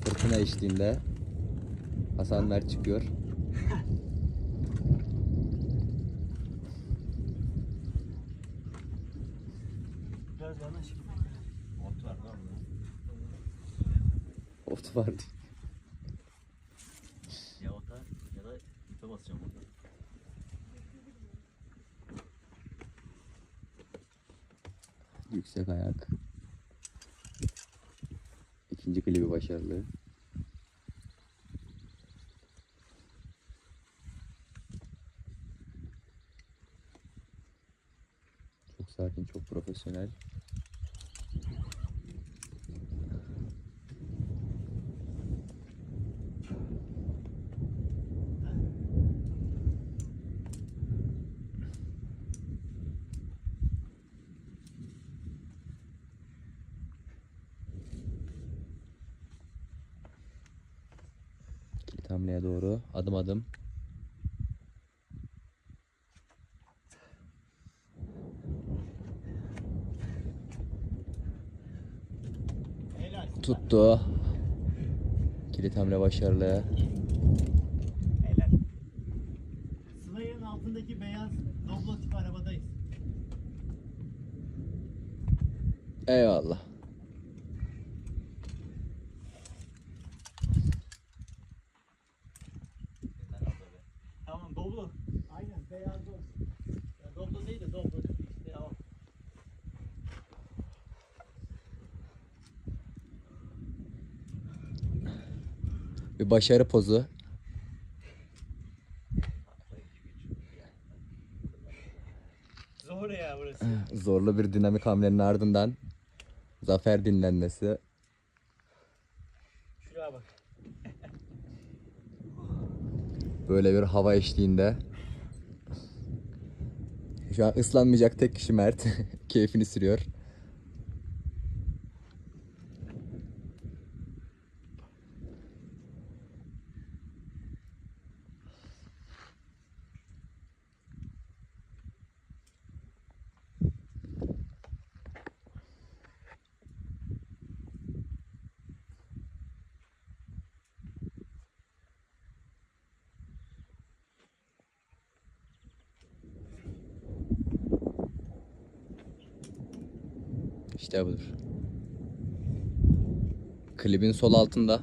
fırtına eşliğinde Hasan Mert çıkıyor. Biraz yanaş. Ot var lan Ot vardı. Ya ota ya da ipe basacağım orada. Yüksek ayak. İkinci klibi başarılı. Çok sakin, çok profesyonel. Hamleye doğru adım adım. Tuttu. Kilit hamle başarılı. Sınayın altındaki beyaz Doblo tip arabadayız. Eyvallah. Bir başarı pozu. Zor ya burası. Zorlu bir dinamik hamlenin ardından zafer dinlenmesi. Şuraya bak. Böyle bir hava eşliğinde. Şu an ıslanmayacak tek kişi Mert. Keyfini sürüyor. Budur. Klibin sol altında